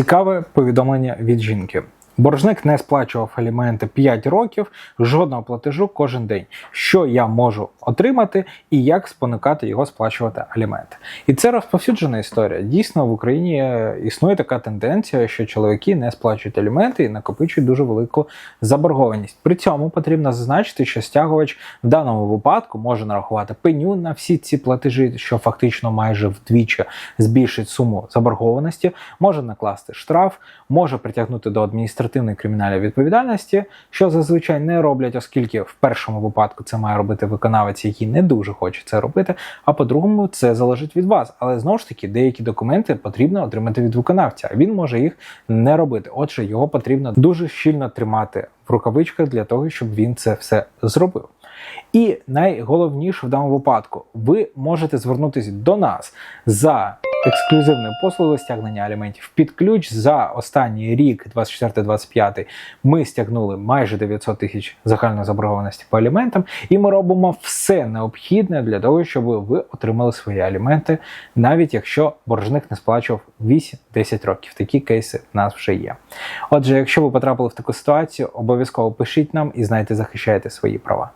Цікаве повідомлення від жінки. Боржник не сплачував аліменти 5 років, жодного платежу кожен день. Що я можу отримати і як спонукати його сплачувати аліменти? І це розповсюджена історія. Дійсно, в Україні е, існує така тенденція, що чоловіки не сплачують аліменти і накопичують дуже велику заборгованість. При цьому потрібно зазначити, що стягувач в даному випадку може нарахувати пеню на всі ці платежі, що фактично майже вдвічі збільшить суму заборгованості, може накласти штраф, може притягнути до адміністративної кримінальної відповідальності, що зазвичай не роблять, оскільки в першому випадку це має робити виконавець, який не дуже хоче це робити. А по-другому, це залежить від вас. Але знову ж таки, деякі документи потрібно отримати від виконавця, він може їх не робити. Отже, його потрібно дуже щільно тримати в рукавичках для того, щоб він це все зробив. І найголовніше в даному випадку, ви можете звернутися до нас за ексклюзивною послугою стягнення аліментів під ключ за останній рік, 24-25, ми стягнули майже 900 тисяч загальної заборгованості по аліментам, і ми робимо все необхідне для того, щоб ви отримали свої аліменти, навіть якщо боржник не сплачував 8-10 років. Такі кейси в нас вже є. Отже, якщо ви потрапили в таку ситуацію, обов'язково пишіть нам і знайте, захищаєте свої права.